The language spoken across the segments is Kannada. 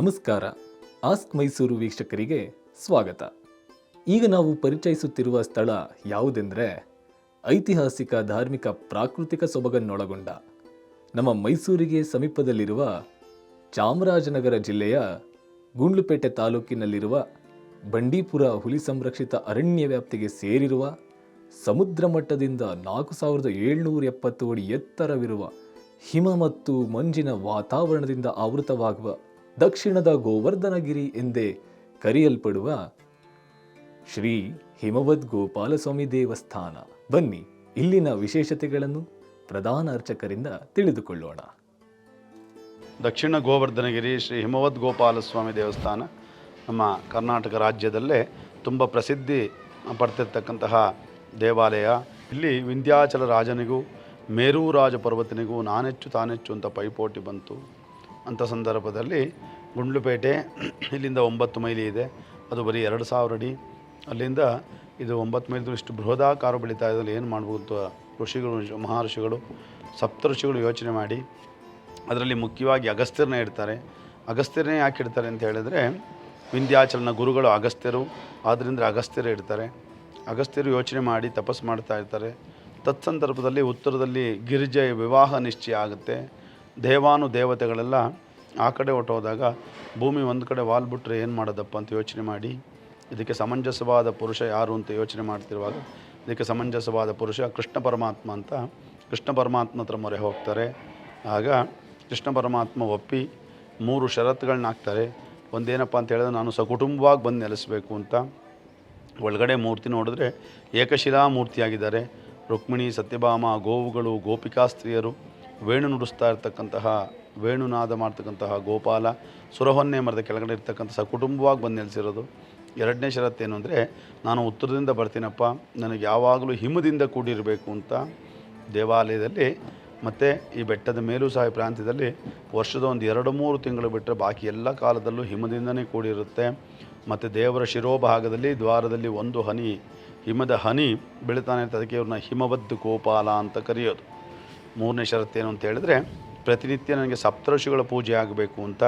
ನಮಸ್ಕಾರ. ಆಸ್ಕ್ ಮೈಸೂರು ವೀಕ್ಷಕರಿಗೆ ಸ್ವಾಗತ. ಈಗ ನಾವು ಪರಿಚಯಿಸುತ್ತಿರುವ ಸ್ಥಳ ಯಾವುದೆಂದರೆ ಐತಿಹಾಸಿಕ ಧಾರ್ಮಿಕ ಪ್ರಾಕೃತಿಕ ಸೊಬಗನ್ನೊಳಗೊಂಡ ನಮ್ಮ ಮೈಸೂರಿಗೆ ಸಮೀಪದಲ್ಲಿರುವ ಚಾಮರಾಜನಗರ ಜಿಲ್ಲೆಯ ಗುಂಡ್ಲುಪೇಟೆ ತಾಲೂಕಿನಲ್ಲಿರುವ ಬಂಡೀಪುರ ಹುಲಿ ಸಂರಕ್ಷಿತ ಅರಣ್ಯ ವ್ಯಾಪ್ತಿಗೆ ಸೇರಿರುವ ಸಮುದ್ರ ಮಟ್ಟದಿಂದ ನಾಲ್ಕು ಸಾವಿರದ ಏಳ್ನೂರ ಎಪ್ಪತ್ತು ಅಡಿ ಎತ್ತರವಿರುವ ಹಿಮ ಮತ್ತು ಮಂಜಿನ ವಾತಾವರಣದಿಂದ ಆವೃತವಾಗುವ ದಕ್ಷಿಣದ ಗೋವರ್ಧನಗಿರಿ ಎಂದೇ ಕರೆಯಲ್ಪಡುವ ಶ್ರೀ ಹಿಮವದ್ ಗೋಪಾಲಸ್ವಾಮಿ ದೇವಸ್ಥಾನ. ಬನ್ನಿ, ಇಲ್ಲಿನ ವಿಶೇಷತೆಗಳನ್ನು ಪ್ರಧಾನ ಅರ್ಚಕರಿಂದ ತಿಳಿದುಕೊಳ್ಳೋಣ. ದಕ್ಷಿಣ ಗೋವರ್ಧನಗಿರಿ ಶ್ರೀ ಹಿಮವದ್ ಗೋಪಾಲಸ್ವಾಮಿ ದೇವಸ್ಥಾನ ನಮ್ಮ ಕರ್ನಾಟಕ ರಾಜ್ಯದಲ್ಲೇ ತುಂಬ ಪ್ರಸಿದ್ಧಿ ಪಡ್ತಿರ್ತಕ್ಕಂತಹ ದೇವಾಲಯ. ಇಲ್ಲಿ ವಿಂಧ್ಯಾಚಲ ರಾಜನಿಗೂ ಮೇರು ರಾಜ ಪರ್ವತನಿಗೂ ನಾನೆಚ್ಚು ತಾನೆಚ್ಚು ಅಂತ ಪೈಪೋಟಿ ಬಂತು. ಅಂಥ ಸಂದರ್ಭದಲ್ಲಿ ಗುಂಡ್ಲುಪೇಟೆ, ಇಲ್ಲಿಂದ ಒಂಬತ್ತು ಮೈಲಿ ಇದೆ. ಅದು ಬರೀ ಎರಡು ಸಾವಿರ ಅಡಿ. ಅಲ್ಲಿಂದ ಇದು ಒಂಬತ್ತು ಮೈಲಿ ಇಷ್ಟು ಬೃಹದಾಕಾರ ಬೆಳೀತಾ ಇದ್ದಲ್ಲಿ ಏನು ಮಾಡ್ಬೋದು ಋಷಿಗಳು, ಮಹರ್ಷಿಗಳು ಸಪ್ತ ಋಷಿಗಳು ಯೋಚನೆ ಮಾಡಿ. ಅದರಲ್ಲಿ ಮುಖ್ಯವಾಗಿ ಅಗಸ್ತ್ಯರನ್ನ ಇಡ್ತಾರೆ. ಅಗಸ್ತ್ಯರನ್ನೇ ಯಾಕೆ ಇಡ್ತಾರೆ ಅಂತ ಹೇಳಿದ್ರೆ, ವಿಂಧ್ಯಾಚಲನ ಗುರುಗಳು ಅಗಸ್ತ್ಯರು ಆದ್ದರಿಂದ ಅಗಸ್ತ್ಯರು ಇಡ್ತಾರೆ. ಅಗಸ್ತ್ಯರು ಯೋಚನೆ ಮಾಡಿ ತಪಸ್ಸು ಮಾಡ್ತಾ ಇರ್ತಾರೆ. ತತ್ಸಂದರ್ಭದಲ್ಲಿ ಉತ್ತರದಲ್ಲಿ ಗಿರಿಜೆ ವಿವಾಹ ನಿಶ್ಚಯ ಆಗುತ್ತೆ. ದೇವಾನು ದೇವತೆಗಳೆಲ್ಲ ಆ ಕಡೆ ಹೊಟ್ಟೋದಾಗ ಭೂಮಿ ಒಂದು ಕಡೆ ವಾಲ್ ಬಿಟ್ಟರೆ ಏನು ಮಾಡೋದಪ್ಪ ಅಂತ ಯೋಚನೆ ಮಾಡಿ, ಇದಕ್ಕೆ ಸಮಂಜಸವಾದ ಪುರುಷ ಯಾರು ಅಂತ ಯೋಚನೆ ಮಾಡ್ತಿರುವಾಗ ಇದಕ್ಕೆ ಸಮಂಜಸವಾದ ಪುರುಷ ಕೃಷ್ಣ ಪರಮಾತ್ಮ ಅಂತ, ಕೃಷ್ಣ ಪರಮಾತ್ಮ ಹತ್ರ ಮೊರೆ ಹೋಗ್ತಾರೆ. ಆಗ ಕೃಷ್ಣ ಪರಮಾತ್ಮ ಒಪ್ಪಿ ಮೂರು ಷರತ್ತುಗಳನ್ನ ಹಾಕ್ತಾರೆ. ಒಂದೇನಪ್ಪ ಅಂತ ಹೇಳಿದ್ರೆ ನಾನು ಸಕುಟುಂಬವಾಗಿ ಬಂದು ನೆಲೆಸಬೇಕು ಅಂತ. ಒಳಗಡೆ ಮೂರ್ತಿ ನೋಡಿದ್ರೆ ಏಕಶಿಲಾ ಮೂರ್ತಿಯಾಗಿದ್ದಾರೆ ರುಕ್ಮಿಣಿ, ಸತ್ಯಭಾಮ, ಗೋವುಗಳು, ಗೋಪಿಕಾ ಸ್ತ್ರೀಯರು. ವೇಣು ನುಡಿಸ್ತಾ ಇರ್ತಕ್ಕಂತಹ ವೇಣುನಾದ ಮಾಡ್ತಕ್ಕಂತಹ ಗೋಪಾಲ, ಸುರಹೊನ್ನೆ ಮರದ ಕೆಳಗಡೆ ಇರ್ತಕ್ಕಂಥ ಸಹ ಕುಟುಂಬವಾಗಿ ಬಂದು ನೆಲೆಸಿರೋದು. ಎರಡನೇ ಷರತ್ತೇನು ಅಂದರೆ, ನಾನು ಉತ್ತರದಿಂದ ಬರ್ತೀನಪ್ಪ, ನನಗೆ ಯಾವಾಗಲೂ ಹಿಮದಿಂದ ಕೂಡಿರಬೇಕು ಅಂತ ದೇವಾಲಯದಲ್ಲಿ, ಮತ್ತು ಈ ಬೆಟ್ಟದ ಮೇಲೂ ಸಹ ಪ್ರಾಂತ್ಯದಲ್ಲಿ ವರ್ಷದ ಒಂದು ಎರಡು ಮೂರು ತಿಂಗಳು ಬಿಟ್ಟರೆ ಬಾಕಿ ಎಲ್ಲ ಕಾಲದಲ್ಲೂ ಹಿಮದಿಂದನೇ ಕೂಡಿರುತ್ತೆ. ಮತ್ತು ದೇವರ ಶಿರೋಭಾಗದಲ್ಲಿ, ದ್ವಾರದಲ್ಲಿ ಒಂದು ಹನಿ, ಹಿಮದ ಹನಿ ಬೆಳೀತಾನೆ ಇರ್ತದೆ. ಅದಕ್ಕೆ ಇವ್ರನ್ನ ಹಿಮವದ್ದು ಗೋಪಾಲ ಅಂತ ಕರೆಯೋದು. ಮೂರನೇ ಏನು ಅಂತ ಹೇಳಿದ್ರೆ, ಪ್ರತಿನಿತ್ಯ ನನಗೆ ಸಪ್ತಋಷಿಗಳ ಪೂಜೆ ಆಗಬೇಕು ಅಂತ.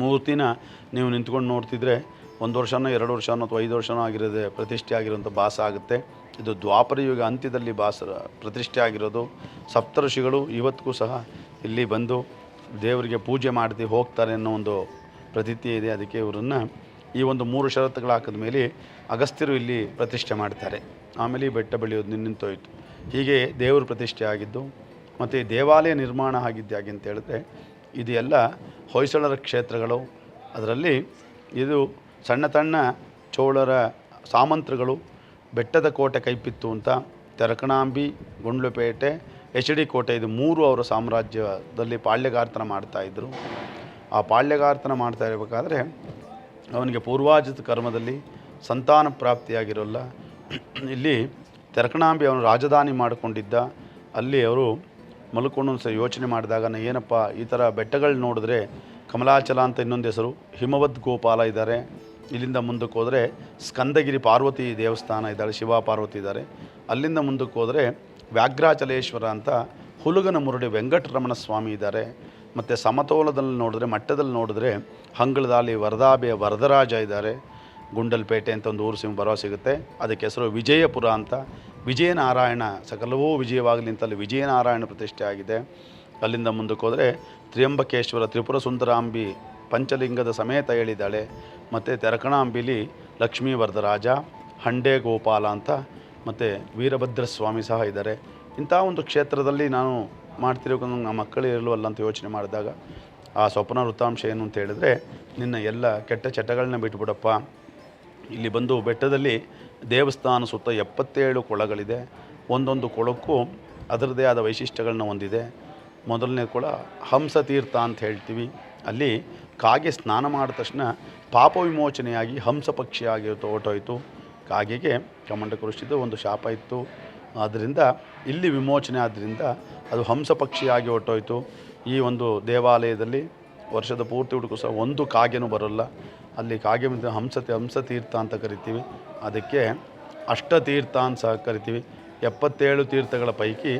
ಮೂರ್ತಿನ ನೀವು ನಿಂತ್ಕೊಂಡು ನೋಡ್ತಿದ್ರೆ ಒಂದು ವರ್ಷನೋ ಎರಡು ವರ್ಷನೋ ಅಥವಾ ಐದು ವರ್ಷನೋ ಆಗಿರೋದೆ ಪ್ರತಿಷ್ಠೆ ಆಗಿರೋಂಥ ಭಾಸ ಆಗುತ್ತೆ. ಇದು ದ್ವಾಪರ ಯುಗ ಅಂತ್ಯದಲ್ಲಿ ಭಾಸ ಪ್ರತಿಷ್ಠೆ ಆಗಿರೋದು. ಸಪ್ತಋಷಿಗಳು ಇವತ್ತಿಗೂ ಸಹ ಇಲ್ಲಿ ಬಂದು ದೇವರಿಗೆ ಪೂಜೆ ಮಾಡ್ತಿ ಹೋಗ್ತಾರೆ ಅನ್ನೋ ಒಂದು ಪ್ರತೀತಿ ಇದೆ. ಅದಕ್ಕೆ ಇವರನ್ನು ಈ ಒಂದು ಮೂರು ಷರತ್ತುಗಳು ಹಾಕಿದ ಮೇಲೆ ಅಗಸ್ತ್ಯರು ಇಲ್ಲಿ ಪ್ರತಿಷ್ಠೆ ಮಾಡ್ತಾರೆ. ಆಮೇಲೆ ಈ ಬೆಟ್ಟ ಬೆಳೆಯೋದು ನಿಂತೋಯ್ತು ಹೀಗೆ ದೇವರು ಪ್ರತಿಷ್ಠೆ ಆಗಿದ್ದು ಮತ್ತು ದೇವಾಲಯ ನಿರ್ಮಾಣ ಆಗಿದ್ದು ಆಗಿ ಅಂತ ಹೇಳಿದ್ರೆ ಇದು ಎಲ್ಲ ಹೊಯ್ಸಳರ ಕ್ಷೇತ್ರಗಳು. ಅದರಲ್ಲಿ ಇದು ಸಣ್ಣ ಸಣ್ಣ ಚೋಳರ ಸಾಮಂತ್ರಗಳು, ಬೆಟ್ಟದ ಕೋಟೆ ಕೈಪಿತ್ತು ಅಂತ ತೆರಕಣಾಂಬಿ, ಗುಂಡ್ಲುಪೇಟೆ, ಎಚ್ ಡಿ ಕೋಟೆ ಇದು ಮೂರು ಅವರ ಸಾಮ್ರಾಜ್ಯದಲ್ಲಿ ಪಾಳ್ಯಗಾರ್ತನ ಮಾಡ್ತಾಯಿದ್ರು ಆ ಪಾಳ್ಯಗಾರ್ತನ ಮಾಡ್ತಾ ಇರಬೇಕಾದ್ರೆ ಅವನಿಗೆ ಪೂರ್ವಾಜಿತ ಕರ್ಮದಲ್ಲಿ ಸಂತಾನ ಪ್ರಾಪ್ತಿಯಾಗಿರೋಲ್ಲ. ಇಲ್ಲಿ ತೆರಕಣಾಂಬಿ ಅವನು ರಾಜಧಾನಿ ಮಾಡಿಕೊಂಡಿದ್ದ, ಅಲ್ಲಿ ಅವರು ಮಲ್ಕೊಂಡು ಸರಿ ಯೋಚನೆ ಮಾಡಿದಾಗ, ನಾ ಏನಪ್ಪ, ಈ ಥರ ಬೆಟ್ಟಗಳು ನೋಡಿದ್ರೆ ಕಮಲಾಚಲ ಅಂತ ಇನ್ನೊಂದು ಹೆಸರು, ಹಿಮವದ್ ಗೋಪಾಲ ಇದ್ದಾರೆ ಇಲ್ಲಿಂದ ಮುಂದಕ್ಕೆ ಹೋದರೆ ಸ್ಕಂದಗಿರಿ ಪಾರ್ವತಿ ದೇವಸ್ಥಾನ ಇದ್ದಾಳೆ ಶಿವ ಪಾರ್ವತಿ ಇದ್ದಾರೆ ಅಲ್ಲಿಂದ ಮುಂದಕ್ಕೆ ಹೋದರೆ ವ್ಯಾಘ್ರಾಚಲೇಶ್ವರ ಅಂತ ಹುಲುಗನ ಮುರುಡಿ ವೆಂಕಟರಮಣ ಸ್ವಾಮಿ ಇದ್ದಾರೆ ಮತ್ತು ಸಮತೋಲದಲ್ಲಿ ನೋಡಿದ್ರೆ, ಮಟ್ಟದಲ್ಲಿ ನೋಡಿದ್ರೆ ಹಂಗಳದಾಲಿ ವರದಾಬೆಯ ವರದರಾಜ ಇದ್ದಾರೆ ಗುಂಡಲ್ಪೇಟೆ ಅಂತ ಒಂದು ಊರು ಸಿಂಹ ಬರೋ ಸಿಗುತ್ತೆ. ಅದಕ್ಕೆ ಹೆಸರು ವಿಜಯಪುರ ಅಂತ. ವಿಜಯನಾರಾಯಣ, ಸಕಲವೂ ವಿಜಯವಾಗಲಿ ಅಂತಲ್ಲಿ ವಿಜಯನಾರಾಯಣ ಪ್ರತಿಷ್ಠೆ ಆಗಿದೆ. ಅಲ್ಲಿಂದ ಮುಂದಕ್ಕೆ ಹೋದರೆ ತ್ರಿಯಂಬಕೇಶ್ವರ, ತ್ರಿಪುರ ಸುಂದರಾಂಬಿ, ಪಂಚಲಿಂಗದ ಸಮೇತ ಹೇಳಿದ್ದಾಳೆ. ಮತ್ತು ತೆರಕಣಾಂಬಿಲಿ ಲಕ್ಷ್ಮೀ ವರದರಾಜ ಹಂಡೆ ಗೋಪಾಲ ಅಂತ ಮತ್ತು ವೀರಭದ್ರ ಸ್ವಾಮಿ ಸಹ ಇದ್ದಾರೆ. ಇಂಥ ಒಂದು ಕ್ಷೇತ್ರದಲ್ಲಿ ನಾನು ಮಾಡ್ತಿರೋ ನಮ್ಮ ಮಕ್ಕಳು ಅಂತ ಯೋಚನೆ ಮಾಡಿದಾಗ, ಆ ಸ್ವಪ್ನ ವೃತ್ತಾಂಶ ಏನು ಅಂತ ಹೇಳಿದ್ರೆ, ನಿನ್ನ ಎಲ್ಲ ಕೆಟ್ಟ ಚಟಗಳನ್ನ ಬಿಟ್ಬಿಡಪ್ಪ. ಇಲ್ಲಿ ಬಂದು ಬೆಟ್ಟದಲ್ಲಿ ದೇವಸ್ಥಾನ ಸುತ್ತ ಎಪ್ಪತ್ತೇಳು ಕೊಳಗಳಿದೆ. ಒಂದೊಂದು ಕೊಳಕ್ಕೂ ಅದರದ್ದೇ ಆದ ವೈಶಿಷ್ಟ್ಯಗಳನ್ನ ಹೊಂದಿದೆ. ಮೊದಲನೇ ಕೊಳ ಹಂಸ ತೀರ್ಥ ಅಂತ ಹೇಳ್ತೀವಿ. ಅಲ್ಲಿ ಕಾಗೆ ಸ್ನಾನ ಮಾಡಿದ ತಕ್ಷಣ ಪಾಪ ವಿಮೋಚನೆಯಾಗಿ ಹಂಸ ಪಕ್ಷಿಯಾಗಿ ಹೊರಟೋಯಿತು. ಕಾಗೆಗೆ ಕಮಂಡ ಕೃಷಿದು ಒಂದು ಶಾಪ ಇತ್ತು. ಆದ್ದರಿಂದ ಇಲ್ಲಿ ವಿಮೋಚನೆ ಆದ್ದರಿಂದ ಅದು ಹಂಸ ಪಕ್ಷಿಯಾಗಿ ಹೊರಟೋಯಿತು. ಈ ಒಂದು ದೇವಾಲಯದಲ್ಲಿ ವರ್ಷದ ಪೂರ್ತಿ ಹುಡುಕು ಸಹ ಒಂದು ಕಾಗೆನೂ ಬರೋಲ್ಲ. ಅಲ್ಲಿ ಕಾಗೆ ಮುಂದೆ ಹಂಸತೆ, ಹಂಸತೀರ್ಥ ಅಂತ ಕರಿತೀವಿ. ಅದಕ್ಕೆ ಅಷ್ಟತೀರ್ಥ ಅಂತ ಸಹ ಕರಿತೀವಿ. ಎಪ್ಪತ್ತೇಳು ತೀರ್ಥಗಳ ಪೈಕಿ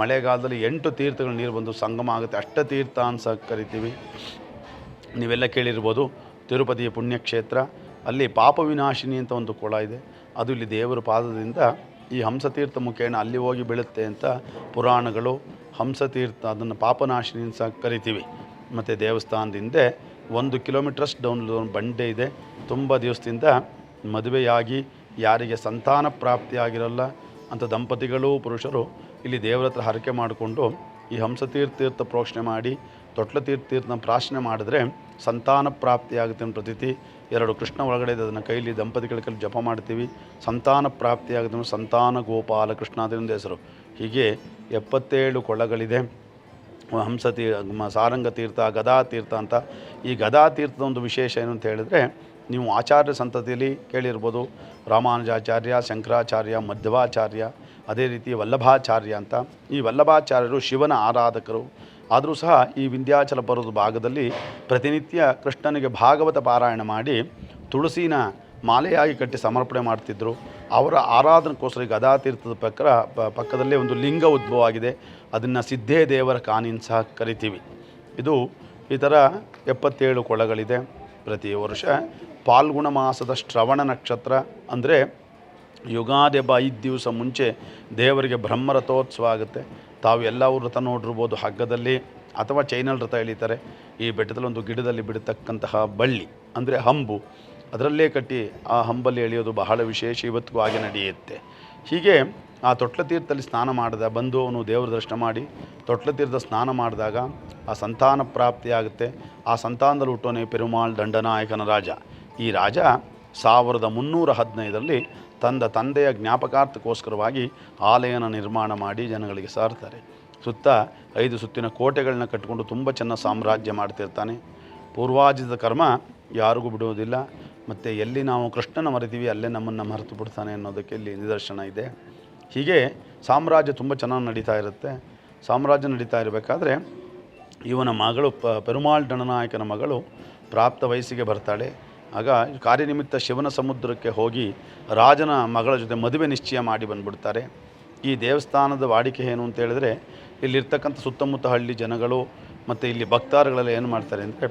ಮಳೆಗಾಲದಲ್ಲಿ ಎಂಟು ತೀರ್ಥಗಳ ನೀರು ಬಂದು ಸಂಗಮ ಆಗುತ್ತೆ. ಅಷ್ಟತೀರ್ಥ ಅಂತ ಸಹ ಕರಿತೀವಿ. ನೀವೆಲ್ಲ ಕೇಳಿರ್ಬೋದು ತಿರುಪತಿಯ ಪುಣ್ಯಕ್ಷೇತ್ರ. ಅಲ್ಲಿ ಪಾಪ ವಿನಾಶಿನಿ ಅಂತ ಒಂದು ಕೊಳ ಇದೆ. ಅದು ಇಲ್ಲಿ ದೇವರ ಪಾದದಿಂದ ಈ ಹಂಸತೀರ್ಥ ಮುಖೇಣ ಅಲ್ಲಿ ಹೋಗಿ ಬೀಳುತ್ತೆ ಅಂತ ಪುರಾಣಗಳು ಹಂಸತೀರ್ಥ, ಅದನ್ನು ಪಾಪನಾಶಿನಿ ಅಂತ ಸಹ ಕರಿತೀವಿ. ಮತ್ತು ದೇವಸ್ಥಾನದಿಂದ ಒಂದು ಕಿಲೋಮೀಟ್ರಷ್ಟು ಡೌನ್ ಬಂಡೆ ಇದೆ. ತುಂಬ ದಿವಸದಿಂದ ಮದುವೆಯಾಗಿ ಯಾರಿಗೆ ಸಂತಾನ ಪ್ರಾಪ್ತಿಯಾಗಿರಲ್ಲ ಅಂಥ ದಂಪತಿಗಳು ಪುರುಷರು ಇಲ್ಲಿ ದೇವರ ಹತ್ರ ಹರಕೆ ಮಾಡಿಕೊಂಡು ಈ ಹಂಸತೀರ್ಥತೀರ್ಥ ಪ್ರೋಕ್ಷಣೆ ಮಾಡಿ ತೊಟ್ಲ ತೀರ್ಥ ತೀರ್ಥನ ಪ್ರಾರ್ಥನೆ ಮಾಡಿದ್ರೆ ಸಂತಾನ ಪ್ರಾಪ್ತಿಯಾಗುತ್ತೆ ಅನ್ನೋ ಪ್ರತೀತಿ. ಎರಡು ಕೃಷ್ಣ ಒಳಗಡೆ ಇದೆ, ಅದನ್ನು ಕೈಲಿ ದಂಪತಿಗಳ ಕೈಲಿ ಜಪ ಮಾಡ್ತೀವಿ. ಸಂತಾನ ಪ್ರಾಪ್ತಿಯಾಗುತ್ತೆ ಸಂತಾನ ಗೋಪಾಲ ಕೃಷ್ಣ ಅದರಿಂದ ಹೆಸರು. ಹೀಗೆ ಎಪ್ಪತ್ತೇಳು ಕೊಳ್ಳಗಳಿದೆ. ಹಂಸ ತೀ ಸಾರಂಗ ತೀರ್ಥ ಗದಾ ತೀರ್ಥ ಅಂತ. ಈ ಗದಾ ತೀರ್ಥದ ಒಂದು ವಿಶೇಷ ಏನು ಅಂತ ಹೇಳಿದ್ರೆ, ನೀವು ಆಚಾರ್ಯ ಸಂತತಿಯಲ್ಲಿ ಕೇಳಿರ್ಬೋದು, ರಾಮಾನುಜಾಚಾರ್ಯ, ಶಂಕರಾಚಾರ್ಯ, ಮಧ್ವಾಚಾರ್ಯ, ಅದೇ ರೀತಿ ವಲ್ಲಭಾಚಾರ್ಯ ಅಂತ. ಈ ವಲ್ಲಭಾಚಾರ್ಯರು ಶಿವನ ಆರಾಧಕರು. ಆದರೂ ಸಹ ಈ ವಿಂಧ್ಯಾಚಲ ಪರ್ವದ ಭಾಗದಲ್ಲಿ ಪ್ರತಿನಿತ್ಯ ಕೃಷ್ಣನಿಗೆ ಭಾಗವತ ಪಾರಾಯಣ ಮಾಡಿ ತುಳಸಿನ ಮಾಲೆಯಾಗಿ ಕಟ್ಟಿ ಸಮರ್ಪಣೆ ಮಾಡ್ತಿದ್ದರು ಅವರ ಆರಾಧನೆಗೋಸ್ಕರ ಗದಾ ತೀರ್ಥದ ಪ್ರಕಾರ ಪ- ಪಕ್ಕದಲ್ಲೇ ಒಂದು ಲಿಂಗ ಉದ್ಭವ ಆಗಿದೆ ಅದನ್ನು ಸಿದ್ಧೇ ದೇವರ ಕಾನಿನ್ ಸಹ ಕರಿತೀವಿ. ಇದು ಈ ಥರ ಎಪ್ಪತ್ತೇಳು ಕೊಳಗಳಿದೆ ಪ್ರತಿ ವರ್ಷ. ಪಾಲ್ಗುಣ ಮಾಸದ ಶ್ರವಣ ನಕ್ಷತ್ರ ಅಂದರೆ ಯುಗಾದಿ ಹಬ್ಬ ಐದು ದಿವಸ ಮುಂಚೆ ದೇವರಿಗೆ ಬ್ರಹ್ಮರಥೋತ್ಸವ ಆಗುತ್ತೆ. ತಾವು ಎಲ್ಲ ರಥ ನೋಡಿರ್ಬೋದು ಹಗ್ಗದಲ್ಲಿ ಅಥವಾ ಚೈನಲ್ ರಥ ಎಳಿತಾರೆ. ಈ ಬೆಟ್ಟದಲ್ಲಿ ಒಂದು ಗಿಡದಲ್ಲಿ ಬಿಡತಕ್ಕಂತಹ ಬಳ್ಳಿ ಅಂದರೆ ಹಂಬು. ಅದರಲ್ಲೇ ಕಟ್ಟಿ ಆ ಹಂಬಲ್ಲಿ ಎಳೆಯೋದು ಬಹಳ ವಿಶೇಷ ಇವತ್ತಿಗೂ ಹಾಗೆ ನಡೆಯುತ್ತೆ. ಹೀಗೆ ಆ ತೊಟ್ಲ ತೀರ್ಥದಲ್ಲಿ ಸ್ನಾನ ಮಾಡಿದ ಬಂದು ಅವನು ದೇವರ ದರ್ಶನ ಮಾಡಿ ತೊಟ್ಲ ತೀರ್ಥ ಸ್ನಾನ ಮಾಡಿದಾಗ ಆ ಸಂತಾನ ಪ್ರಾಪ್ತಿಯಾಗುತ್ತೆ. ಆ ಸಂತಾನದಲ್ಲಿ ಹುಟ್ಟೋನೇ ಪೆರುಮಾಳ್ ದಂಡನಾಯಕನ ರಾಜ. ಈ ರಾಜ ಸಾವಿರದ ಮುನ್ನೂರ ಹದಿನೈದರಲ್ಲಿ ತಂದ ತಂದೆಯ ಜ್ಞಾಪಕಾರ್ಥಕ್ಕೋಸ್ಕರವಾಗಿ ಆಲಯನ ನಿರ್ಮಾಣ ಮಾಡಿ ಜನಗಳಿಗೆ ಸಾರ್ತಾರೆ ಸುತ್ತ ಐದು ಸುತ್ತಿನ ಕೋಟೆಗಳನ್ನ ಕಟ್ಟಿಕೊಂಡು ತುಂಬ ಚೆನ್ನಾಗಿ ಸಾಮ್ರಾಜ್ಯ ಮಾಡ್ತಿರ್ತಾನೆ. ಪೂರ್ವಾಜಿತ ಕರ್ಮ ಯಾರಿಗೂ ಬಿಡುವುದಿಲ್ಲ. ಮತ್ತು ಎಲ್ಲಿ ನಾವು ಕೃಷ್ಣನ ಮರಿತೀವಿ, ಅಲ್ಲೇ ನಮ್ಮನ್ನು ಮರೆತು ಬಿಡ್ತಾನೆ ಅನ್ನೋದಕ್ಕೆ ಇಲ್ಲಿ ನಿದರ್ಶನ ಇದೆ. ಹೀಗೆ ಸಾಮ್ರಾಜ್ಯ ತುಂಬ ಚೆನ್ನಾಗಿ ನಡೀತಾ ಇರುತ್ತೆ. ಸಾಮ್ರಾಜ್ಯ ನಡೀತಾ ಇರಬೇಕಾದ್ರೆ ಇವನ ಮಗಳು ಪ, ಪೆರುಮಾಳ್ ಡಣನಾಯಕನ ಮಗಳು ಪ್ರಾಪ್ತ ವಯಸ್ಸಿಗೆ ಬರ್ತಾಳೆ. ಆಗ ಕಾರ್ಯನಿಮಿತ್ತ ಶಿವನ ಸಮುದ್ರಕ್ಕೆ ಹೋಗಿ ರಾಜನ ಮಗಳ ಜೊತೆ ಮದುವೆ ನಿಶ್ಚಯ ಮಾಡಿ ಬಂದ್ಬಿಡ್ತಾರೆ. ಈ ದೇವಸ್ಥಾನದ ವಾಡಿಕೆ ಏನು ಅಂತ ಹೇಳಿದ್ರೆ, ಇಲ್ಲಿರ್ತಕ್ಕಂಥ ಸುತ್ತಮುತ್ತ ಹಳ್ಳಿ ಜನಗಳು ಮತ್ತು ಇಲ್ಲಿ ಭಕ್ತಾರುಗಳೆಲ್ಲ ಏನು ಮಾಡ್ತಾರೆ ಅಂದರೆ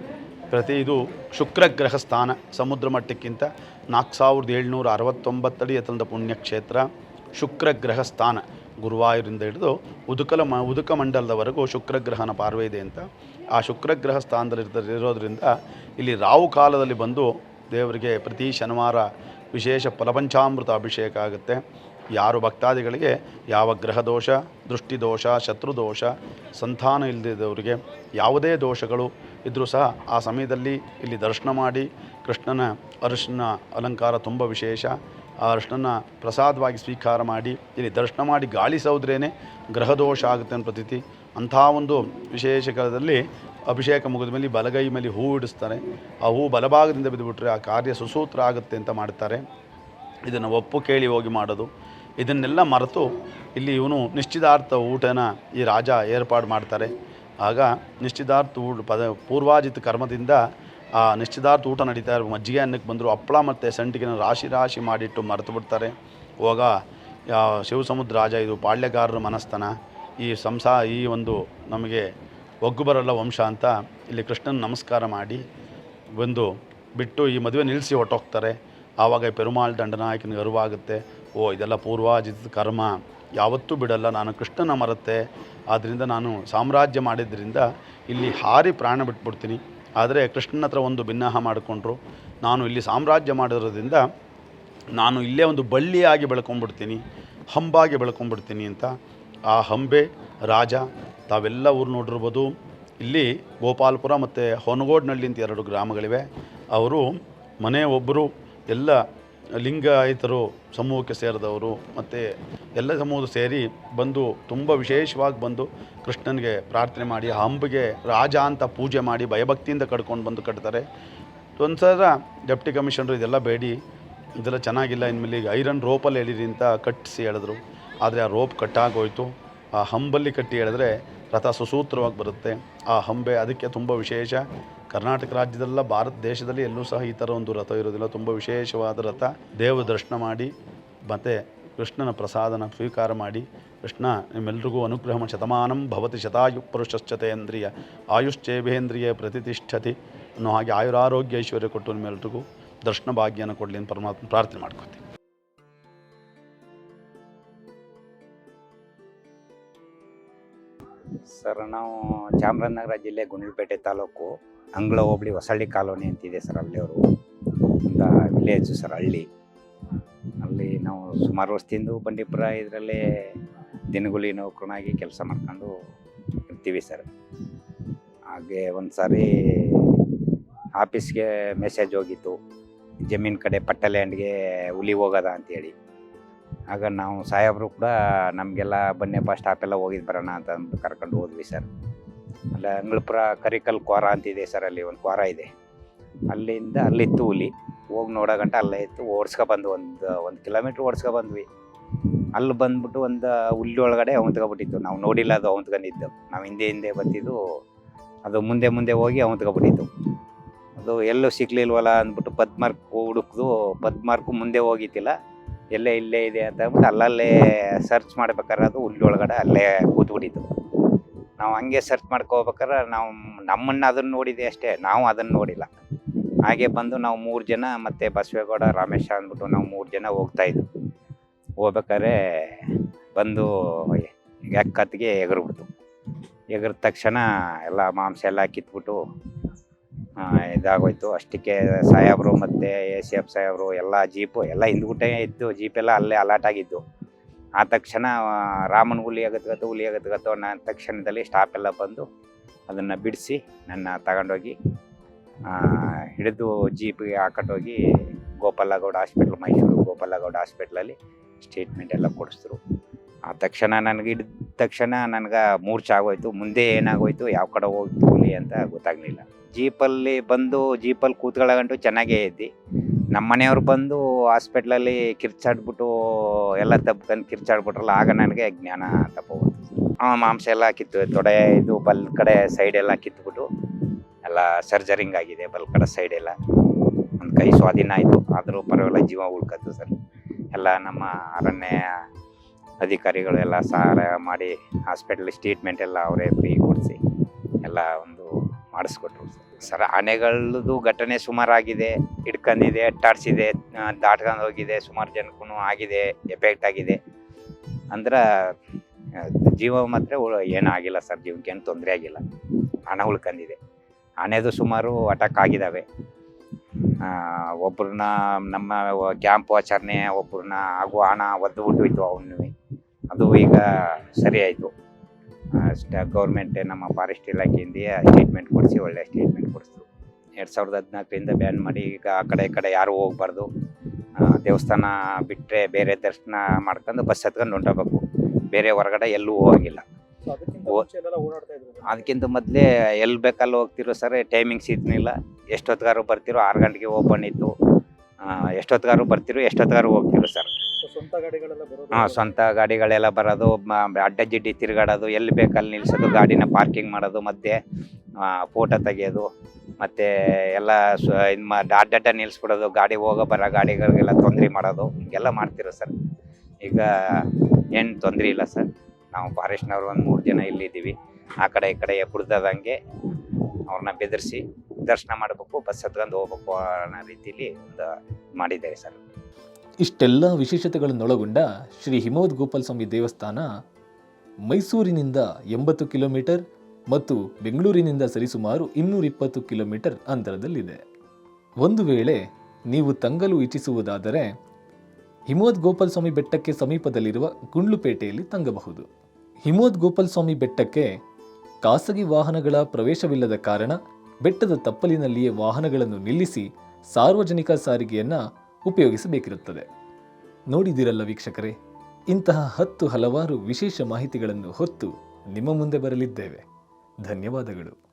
ಪ್ರತಿ ಇದು ಶುಕ್ರಗ್ರಹ ಸ್ಥಾನ ಸಮುದ್ರ ಮಟ್ಟಕ್ಕಿಂತ ನಾಲ್ಕು ಸಾವಿರದ ಏಳ್ನೂರ ಅರವತ್ತೊಂಬತ್ತಡಿ ಎತ್ತರದ ಪುಣ್ಯಕ್ಷೇತ್ರ ಶುಕ್ರಗ್ರಹ ಸ್ಥಾನ ಗುರುವಾಯೂರಿಂದ ಹಿಡಿದು ಉದುಕಲ ಮ, ಉದುಕ ಮಂಡಲದವರೆಗೂ ಶುಕ್ರಗ್ರಹನ ಪಾರ್ವೆ ಇದೆ ಅಂತ. ಆ ಶುಕ್ರಗ್ರಹ ಸ್ಥಾನದಲ್ಲಿ ಇರೋದರಿಂದ ಇಲ್ಲಿ ರಾವು ಕಾಲದಲ್ಲಿ ಬಂದು ದೇವರಿಗೆ ಪ್ರತಿ ಶನಿವಾರ ವಿಶೇಷ ಫಲಪಂಚಾಮೃತ ಅಭಿಷೇಕ ಆಗುತ್ತೆ. ಯಾರು ಭಕ್ತಾದಿಗಳಿಗೆ ಯಾವ ಗ್ರಹ ದೋಷ ದೃಷ್ಟಿದೋಷ, ಶತ್ರುದೋಷ, ಸಂತಾನ ಇಲ್ಲದಿದ್ದವರಿಗೆ ಯಾವುದೇ ದೋಷಗಳು ಇದ್ದರೂ ಸಹ ಆ ಸಮಯದಲ್ಲಿ ಇಲ್ಲಿ ದರ್ಶನ ಮಾಡಿ ಕೃಷ್ಣನ ಅರಿಶಿನ ಅಲಂಕಾರ ತುಂಬ ವಿಶೇಷ. ಆ ಅರಿಶಿನ ಪ್ರಸಾದವಾಗಿ ಸ್ವೀಕಾರ ಮಾಡಿ ಇಲ್ಲಿ ದರ್ಶನ ಮಾಡಿ ಗಾಳಿ ಸೌದ್ರೇನೆ ಗ್ರಹದೋಷ ಆಗುತ್ತೆ ಅನ್ನೋ ಪ್ರತೀತಿ. ಅಂಥ ಒಂದು ವಿಶೇಷ ಕಾಲದಲ್ಲಿ ಅಭಿಷೇಕ ಮುಗಿದ ಮೇಲೆ ಬಲಗೈ ಮೇಲೆ ಹೂ ಇಡಿಸ್ತಾರೆ. ಆ ಹೂ ಬಲಭಾಗದಿಂದ ಬಿದ್ದುಬಿಟ್ರೆ ಆ ಕಾರ್ಯ ಸುಸೂತ್ರ ಆಗುತ್ತೆ ಅಂತ ಮಾಡ್ತಾರೆ. ಇದನ್ನು ಒಪ್ಪು ಕೇಳಿ ಹೋಗಿ ಮಾಡೋದು. ಇದನ್ನೆಲ್ಲ ಮರೆತು ಇಲ್ಲಿ ಇವನು ನಿಶ್ಚಿತಾರ್ಥ ಊಟನ ಈ ರಾಜ ಏರ್ಪಾಡು ಮಾಡ್ತಾರೆ. ಆಗ ನಿಶ್ಚಿತಾರ್ಥ ಊಟ ಪದ, ಪೂರ್ವಾಜಿತ ಕರ್ಮದಿಂದ ಆ ನಿಶ್ಚಿತಾರ್ಥ ಊಟ ನಡೀತಾ ಇರೋ ಮಜ್ಜಿಗೆ ಅನ್ನಕ್ಕೆ ಬಂದರು ಹಪ್ಪಳ ಮತ್ತು ಸಂಟಿಗೆನ ರಾಶಿ ರಾಶಿ ಮಾಡಿಟ್ಟು ಮರೆತು ಬಿಡ್ತಾರೆ. ಹೋಗ ಶಿವಸಮುದ್ರ ರಾಜ, ಇದು ಪಾಳ್ಯಗಾರರ ಮನಸ್ತನ ಈ ಸಂಸಾ, ಈ ಒಂದು ನಮಗೆ ಒಗ್ಗು ಬರಲ್ಲ ವಂಶ ಅಂತ ಇಲ್ಲಿ ಕೃಷ್ಣನ ನಮಸ್ಕಾರ ಮಾಡಿ ಬಂದು ಬಿಟ್ಟು ಈ ಮದುವೆ ನಿಲ್ಲಿಸಿ ಹೊಟ್ಟೋಗ್ತಾರೆ ಆವಾಗ ಪೆರುಮಾಳ್ ದಂಡನಾಯಕನಿಗೆ ಅರಿವಾಗುತ್ತೆ. ಓ, ಇದೆಲ್ಲ ಪೂರ್ವಾಜಿತ ಕರ್ಮ. ಯಾವತ್ತೂ ಬಿಡಲ್ಲ, ನಾನು ಕೃಷ್ಣನ ಮರತ್ತೆ ಆದ್ದರಿಂದ ನಾನು ಸಾಮ್ರಾಜ್ಯ ಮಾಡಿದ್ದರಿಂದ ಇಲ್ಲಿ ಹಾರಿ ಪ್ರಾಣ ಬಿಟ್ಬಿಡ್ತೀನಿ. ಆದರೆ ಕೃಷ್ಣನ ಹತ್ರ ಒಂದು ಭಿನ್ನಾಹ ಮಾಡಿಕೊಂಡ್ರು. ನಾನು ಇಲ್ಲಿ ಸಾಮ್ರಾಜ್ಯ ಮಾಡಿರೋದ್ರಿಂದ ನಾನು ಇಲ್ಲೇ ಒಂದು ಬಳ್ಳಿಯಾಗಿ ಬೆಳ್ಕೊಂಬಿಡ್ತೀನಿ, ಹಂಬಾಗಿ ಬೆಳ್ಕೊಂಬಿಡ್ತೀನಿ ಅಂತ. ಆ ಹಂಬೆ, ರಾಜ, ತಾವೆಲ್ಲ ಊರು ನೋಡಿರ್ಬೋದು. ಇಲ್ಲಿ ಗೋಪಾಲ್ಪುರ ಮತ್ತು ಹೊನಗೋಡ್ನಳ್ಳಿ ಅಂತ ಎರಡು ಗ್ರಾಮಗಳಿವೆ. ಅವರು ಮನೆ ಒಬ್ಬರು ಎಲ್ಲ ಲಿಂಗಾಯತರು ಸಮೂಹಕ್ಕೆ ಸೇರಿದವರು ಮತ್ತು ಎಲ್ಲ ಸಮೂಹ ಸೇರಿ ಬಂದು ತುಂಬ ವಿಶೇಷವಾಗಿ ಬಂದು ಕೃಷ್ಣನಿಗೆ ಪ್ರಾರ್ಥನೆ ಮಾಡಿ, ಆ ಹಂಬಿಗೆ ರಾಜ ಅಂತ ಪೂಜೆ ಮಾಡಿ, ಭಯಭಕ್ತಿಯಿಂದ ಕಡ್ಕೊಂಡು ಬಂದು ಕಟ್ತಾರೆ. ಒಂದು ಸಲ ಡೆಪ್ಟಿ ಕಮಿಷನರು ಇದೆಲ್ಲ ಬೇಡಿ, ಇದೆಲ್ಲ ಚೆನ್ನಾಗಿಲ್ಲ, ಇನ್ಮೇಲೆ ಈಗ ಐರನ್ ರೋಪಲ್ಲಿ ಹೇಳಿರಿ ಅಂತ ಕಟ್ಟಿಸಿ ಹೇಳಿದ್ರು. ಆದರೆ ಆ ರೋಪ್ ಕಟ್ಟಾಗೋಯ್ತು. ಆ ಹಂಬಲ್ಲಿ ಕಟ್ಟಿ ಹೇಳಿದ್ರೆ ರಥ ಸುಸೂತ್ರವಾಗಿ ಬರುತ್ತೆ. ಆ ಹಂಬೆ ಅದಕ್ಕೆ ತುಂಬ ವಿಶೇಷ. ಕರ್ನಾಟಕ ರಾಜ್ಯದಲ್ಲ, ಭಾರತ ದೇಶದಲ್ಲಿ ಎಲ್ಲೂ ಸಹ ಈ ಥರ ಒಂದು ರಥ ಇರೋದಿಲ್ಲ ತುಂಬ ವಿಶೇಷವಾದ ರಥ. ದೇವ ದರ್ಶನ ಮಾಡಿ, ಮತ್ತು ಕೃಷ್ಣನ ಪ್ರಸಾದನ ಸ್ವೀಕಾರ ಮಾಡಿ, ಕೃಷ್ಣ ನಿಮ್ಮೆಲ್ರಿಗೂ ಅನುಗ್ರಹ ಶತಮಾನಂ ಭವತಿ ಶತಾಯು ಪುರುಷಶ್ಚತೇಂದ್ರಿಯ ಆಯುಶ್ಚೇಭೇಂದ್ರಿಯ ಪ್ರತಿಷ್ಠತಿ ಅನ್ನೋ ಹಾಗೆ ಆಯುರಾರೋಗ್ಯ ಐಶ್ವರ್ಯ ಕೊಟ್ಟು ನಿಮ್ಮೆಲ್ರಿಗೂ ದರ್ಶನ ಭಾಗ್ಯನ ಕೊಡಲಿ ಅಂತ ಪರಮಾತ್ಮ ಪ್ರಾರ್ಥನೆ ಮಾಡ್ಕೊತೀನಿ ಸರ್, ನಾವು ಚಾಮರಾಜನಗರ ಜಿಲ್ಲೆ ಗುಂಡ್ಲುಪೇಟೆ ತಾಲೂಕು ಅಂಗಳ ಹೋಬಳಿ ಹೊಸಳ್ಳಿ ಕಾಲೋನಿ ಅಂತಿದೆ ಸರ್ ಅಲ್ಲಿ ಅವರು. ಒಂದು ವಿಲೇಜು ಸರ್ ಹಳ್ಳಿ. ಅಲ್ಲಿ ನಾವು ಸುಮಾರು ವರ್ಷದಿಂದ ಬಂಡೀಪುರ ಇದರಲ್ಲೇ ದಿನಗೂಲಿ ನೌಕರನಾಗಿ ಕೆಲಸ ಮಾಡ್ಕೊಂಡು ಇರ್ತೀವಿ ಸರ್. ಹಾಗೆ ಒಂದು ಸಾರಿ ಆಫೀಸ್ಗೆ ಮೆಸೇಜ್ ಹೋಗಿತ್ತು ಜಮೀನು ಕಡೆ ಪಟ್ಟ ಲ್ಯಾಂಡ್ಗೆ ಹುಲಿ ಹೋಗೋದ ಅಂತೇಳಿ. ಆಗ ನಾವು ಸಾಹೇಬರು ಕೂಡ ನಮಗೆಲ್ಲ ಬನ್ನೆಪ್ಪ ಸ್ಟಾಪ್ ಎಲ್ಲ ಹೋಗಿದ್ದು ಬರೋಣ ಅಂತ ಕರ್ಕೊಂಡು ಹೋದ್ವಿ ಸರ್. ಅಲ್ಲ, ಅಂಗಳಪುರ ಕರಿಕಲ್ ಕ್ವಾರ ಅಂತಿದೆ ಸರ್ ಅಲ್ಲಿ, ಒಂದು ಕ್ವಾರ ಇದೆ. ಅಲ್ಲಿಂದ ಅಲ್ಲಿತ್ತು ಹುಲಿ ಹೋಗಿ ನೋಡೋ ಗಂಟ ಅಲ್ಲೇ ಇತ್ತು ಓಡಿಸ್ಕೊ ಬಂದು ಒಂದು ಒಂದು ಕಿಲೋಮೀಟ್ರ್ ಓಡಿಸ್ಕೊ ಬಂದ್ವಿ ಅಲ್ಲಿ ಬಂದ್ಬಿಟ್ಟು ಒಂದು ಹುಲ್ಲಿ ಒಳಗಡೆ ಅವಂತ್ಕೊಬಿಟ್ಟಿತ್ತು. ನಾವು ನೋಡಿಲ್ಲ ಅದು ಅವಂತ್ಕೊಂಡಿದ್ದು. ನಾವು ಹಿಂದೆ ಹಿಂದೆ ಬರ್ತಿದ್ದು, ಅದು ಮುಂದೆ ಮುಂದೆ ಹೋಗಿ ಅವಂತ್ಕೊಬಿಟ್ಟಿತ್ತು. ಅದು ಎಲ್ಲೂ ಸಿಗ್ಲಿಲ್ವಲ್ಲ ಅಂದ್ಬಿಟ್ಟು ಪದ್ಮಾರ್ಕ್ ಹುಡುಕ್ದು, ಪದ್ಮಾರ್ಕು ಮುಂದೆ ಹೋಗಿತ್ತಿಲ್ಲ. ಎಲ್ಲೇ ಇಲ್ಲೇ ಇದೆ ಅಂತ ಅಂದ್ಬಿಟ್ಟು ಅಲ್ಲಲ್ಲೇ ಸರ್ಚ್ ಮಾಡ್ಬೇಕಾದ್ರೆ ಅದು ಹುಲ್ಲಿ ಒಳಗಡೆ ಅಲ್ಲೇ ಕೂತ್ಬಿಟ್ಟಿತ್ತು. ನಾವು ಹಂಗೆ ಸರ್ಚ್ ಮಾಡ್ಕೋಬೇಕಾರೆ ನಾವು ನಮ್ಮನ್ನು ಅದನ್ನು ನೋಡಿದೆ ಅಷ್ಟೇ, ನಾವು ಅದನ್ನು ನೋಡಿಲ್ಲ. ಹಾಗೆ ಬಂದು ನಾವು ಮೂರು ಜನ ಮತ್ತು ಬಸವೇಗೌಡ, ರಾಮೇಶ ಅಂದ್ಬಿಟ್ಟು ನಾವು ಮೂರು ಜನ ಹೋಗ್ತಾ ಇದ್ವಿ. ಹೋಗ್ಬೇಕಾದ್ರೆ ಬಂದು ಎಕ್ಕತ್ತಿಗೆ ಎಗರ್ಬಿಡ್ತು. ಎಗರ್ದ ತಕ್ಷಣ ಎಲ್ಲ ಮಾಂಸ ಎಲ್ಲ ಕಿತ್ಬಿಟ್ಟು ಇದಾಗೋಯ್ತು. ಅಷ್ಟಕ್ಕೆ ಸಾಹೇಬರು ಮತ್ತು ಎ ಸಿ ಎಫ್ ಸಾಹೇಬರು, ಎಲ್ಲ ಜೀಪು ಎಲ್ಲ ಹಿಂದ್ಗುಟ್ಟೆ ಇತ್ತು ಜೀಪೆಲ್ಲ ಅಲ್ಲೇ ಅಲಾಟ್ ಆಗಿದ್ದು. ಆ ತಕ್ಷಣ ರಾಮನ ಹುಲಿ ಆಗತ್ಗತ್ತು ಹುಲಿ ಆಗತ್ಗತ್ತು ಅನ್ನೋ ತಕ್ಷಣದಲ್ಲಿ ಸ್ಟಾಪ್ ಎಲ್ಲ ಬಂದು ಅದನ್ನು ಬಿಡಿಸಿ ನನ್ನ ತಗೊಂಡೋಗಿ ಹಿಡಿದು ಜೀಪಿಗೆ ಹಾಕೊಂಡೋಗಿ ಗೋಪಾಲಗೌಡ ಹಾಸ್ಪಿಟ್ಲ್ ಮೈಸೂರು ಗೋಪಾಲಗೌಡ ಹಾಸ್ಪಿಟ್ಲಲ್ಲಿ ಸ್ಟೇಟ್ಮೆಂಟ್ ಎಲ್ಲ ಕೊಡಿಸಿದ್ರು. ಆ ತಕ್ಷಣ ನನಗೆ ಹಿಡಿದ ತಕ್ಷಣ ನನಗೆ ಮೂರ್ಛೆ ಆಗೋಯ್ತು, ಮುಂದೆ ಏನಾಗೋಯ್ತು, ಯಾವ ಕಡೆ ಹೋಗ್ತು ಹುಲಿ ಅಂತ ಗೊತ್ತಾಗಲಿಲ್ಲ. ಜೀಪಲ್ಲಿ ಬಂದು ಜೀಪಲ್ಲಿ ಕೂತ್ಕೊಳ್ಳೋಗಂಟು ಚೆನ್ನಾಗೇ ಇದ್ದಿ. ನಮ್ಮ ಮನೆಯವ್ರು ಬಂದು ಹಾಸ್ಪಿಟ್ಲಲ್ಲಿ ಕಿರ್ಚಾಡ್ಬಿಟ್ಟು ಎಲ್ಲ ತಬ್ಕೊಂಡು ಕಿರ್ಚಾಡ್ಬಿಟ್ರಲ್ಲ, ಆಗ ನನಗೆ ಜ್ಞಾನ ತಪ್ಪೋಗುತ್ತೆ ಮಾಂಸ ಎಲ್ಲ ಕಿತ್ತು ತೊಡೆ ಇದು ಬಲ್ ಕಡೆ ಸೈಡ್ ಎಲ್ಲ ಕಿತ್ಬಿಟ್ಟು ಎಲ್ಲ ಸರ್ಜರಿಂಗ್ ಆಗಿದೆ ಬಲ್ ಕಡೆ ಸೈಡ್ ಎಲ್ಲ. ಒಂದು ಕೈ ಸ್ವಾಧೀನ ಆಯಿತು, ಆದರೂ ಪರವಾಗಿಲ್ಲ, ಜೀವ ಉಳ್ಕತ್ತು ಸರ್. ಎಲ್ಲ ನಮ್ಮ ಅರಣ್ಯ ಅಧಿಕಾರಿಗಳು ಎಲ್ಲ ಸಹಾಯ ಮಾಡಿ ಹಾಸ್ಪಿಟ್ಲಿಗೆ ಟ್ರೀಟ್ಮೆಂಟ್ ಎಲ್ಲ ಅವರೇ ಫ್ರೀ ಕೊಡಿಸಿ ಎಲ್ಲ ಒಂದು ಮಾಡಿಸ್ಕೊಟ್ರು ಸರ್. ಆನೆಗಳದ್ದು ಘಟನೆ ಸುಮಾರಾಗಿದೆ ಹಿಡ್ಕೊಂಡಿದೆ ಅಟ್ಟಾಡ್ಸಿದೆ ದಾಟ್ಕೊಂಡು ಹೋಗಿದೆ, ಸುಮಾರು ಜನಕ್ಕೂ ಆಗಿದೆ, ಎಫೆಕ್ಟ್ ಆಗಿದೆ. ಅಂದ್ರೆ ಜೀವ ಮಾತ್ರ ಏನು ಆಗಿಲ್ಲ ಸರ್, ಜೀವಕ್ಕೆ ಏನು ತೊಂದರೆ ಆಗಿಲ್ಲ. ಹಣ ಉಳ್ಕೊಂಡಿದೆ ಆನೆದು ಸುಮಾರು ಅಟ್ಯಾಕ್ ಆಗಿದ್ದಾವೆ ಒಬ್ಬರನ್ನ ನಮ್ಮ ಕ್ಯಾಂಪ್ ಆಚರಣೆ ಒಬ್ಬರನ್ನ ಹಾಗೂ ಹಣ ಒದ್ದು ಬಿಟ್ಟೋಯ್ತು ಅವನು ಅದು ಈಗ ಸರಿ ಆಯಿತು. ಗೌರ್ಮೆಂಟ್ ನಮ್ಮ ಫಾರೆಸ್ಟ್ ಇಲಾಖೆಯಿಂದ ಸ್ಟೇಟ್ಮೆಂಟ್ ಕೊಡಿಸಿ ಒಳ್ಳೆ ಸ್ಟೇಟ್ಮೆಂಟ್ ಕೊಡಿಸಿದ್ರು ಎರಡು ಸಾವಿರದ ಹದಿನಾಲ್ಕರಿಂದ ಬ್ಯಾನ್ ಮಾಡಿ ಈಗ ಆ ಕಡೆ ಈ ಕಡೆ ಯಾರೂ ಹೋಗ್ಬಾರ್ದು. ದೇವಸ್ಥಾನ ಬಿಟ್ಟರೆ ಬೇರೆ ದರ್ಶನ ಮಾಡ್ಕೊಂಡು ಬಸ್ ಹತ್ಕೊಂಡು ಹೊಂಟೋಗ್ಬೇಕು. ಬೇರೆ ಹೊರಗಡೆ ಎಲ್ಲೂ ಹೋಗಿಲ್ಲ ಅದಕ್ಕಿಂತ ಮೊದಲೇ ಎಲ್ಲಿ ಬೇಕಲ್ಲಿ ಹೋಗ್ತಿರೋ ಸರ್ ಟೈಮಿಂಗ್ಸ್ ಇದ್ನಿಲ್ಲ. ಎಷ್ಟೊತ್ತಿಗಾರು ಬರ್ತಿರೋ ಆರು ಗಂಟೆಗೆ ಓಪನ್ ಇತ್ತು. ಎಷ್ಟೊತ್ತಿಗಾರು ಬರ್ತಿರೋ ಎಷ್ಟೊತ್ತಿಗಾರು ಹೋಗ್ತಿರೋ ಸರ್. ಹಾಂ, ಸ್ವಂತ ಗಾಡಿಗಳೆಲ್ಲ ಬರೋದು ಅಡ್ಡ ಜಿಡ್ಡಿ ತಿರುಗಾಡೋದು, ಎಲ್ಲಿ ಬೇಕಲ್ಲಿ ನಿಲ್ಸೋದು, ಗಾಡಿನ ಪಾರ್ಕಿಂಗ್ ಮಾಡೋದು, ಮತ್ತೆ ಫೋಟೋ ತೆಗೆಯೋದು, ಮತ್ತೆ ಎಲ್ಲ ಅಡ್ಡಡ್ಡ ನಿಲ್ಲಿಸ್ಬಿಡೋದು ಗಾಡಿ ಹೋಗೋ ಬರೋ ಗಾಡಿಗಳಿಗೆಲ್ಲ ತೊಂದರೆ ಮಾಡೋದು, ಹಿಂಗೆಲ್ಲ ಮಾಡ್ತಿರೋ ಸರ್. ಈಗ ಏನು ತೊಂದರೆ ಇಲ್ಲ ಸರ್. ನಾವು ಫಾರೆಸ್ಟ್ನವ್ರು ಒಂದು ಮೂರು ಜನ ಇಲ್ಲಿದ್ದೀವಿ. ಆ ಕಡೆ ಈ ಕಡೆ ಬಿಡ್ದಂಗೆ ಅವ್ರನ್ನ ಬೆದರಿಸಿ, ದರ್ಶನ ಮಾಡಬೇಕು, ಬಸ್ ಹತ್ಕೊಂಡು ಹೋಗ್ಬೇಕು ಅನ್ನೋ ರೀತಿಲಿ ಒಂದು ಮಾಡಿದ್ದೇವೆ ಸರ್. ಇಷ್ಟೆಲ್ಲ ವಿಶೇಷತೆಗಳನ್ನೊಳಗೊಂಡ ಶ್ರೀ ಹಿಮೋದ್ ಗೋಪಾಲ ಸ್ವಾಮಿ ದೇವಸ್ಥಾನ ಮೈಸೂರಿನಿಂದ ಎಂಬತ್ತು ಕಿಲೋಮೀಟರ್ ಮತ್ತು ಬೆಂಗಳೂರಿನಿಂದ ಸರಿಸುಮಾರು ಇನ್ನೂರಿಪ್ಪತ್ತು ಕಿಲೋಮೀಟರ್ ಅಂತರದಲ್ಲಿದೆ. ಒಂದು ವೇಳೆ ನೀವು ತಂಗಲು ಇಚ್ಛಿಸುವುದಾದರೆ ಹಿಮೋದ್ ಗೋಪಾಲ ಸ್ವಾಮಿ ಬೆಟ್ಟಕ್ಕೆ ಸಮೀಪದಲ್ಲಿರುವ ಗುಂಡ್ಲುಪೇಟೆಯಲ್ಲಿ ತಂಗಬಹುದು. ಹಿಮೋದ್ ಗೋಪಾಲ ಸ್ವಾಮಿ ಬೆಟ್ಟಕ್ಕೆ ಖಾಸಗಿ ವಾಹನಗಳ ಪ್ರವೇಶವಿಲ್ಲದ ಕಾರಣ ಬೆಟ್ಟದ ತಪ್ಪಲಿನಲ್ಲಿಯೇ ವಾಹನಗಳನ್ನು ನಿಲ್ಲಿಸಿ ಸಾರ್ವಜನಿಕ ಸಾರಿಗೆಯನ್ನ ಉಪಯೋಗಿಸಬೇಕಿರುತ್ತದೆ. ನೋಡಿದಿರಲ್ಲ ವೀಕ್ಷಕರೇ ಇಂತಹ ಹತ್ತು ಹಲವಾರು ವಿಶೇಷ ಮಾಹಿತಿಗಳನ್ನು ಹೊತ್ತು ನಿಮ್ಮ ಮುಂದೆ ಬರಲಿದ್ದೇವೆ. ಧನ್ಯವಾದಗಳು.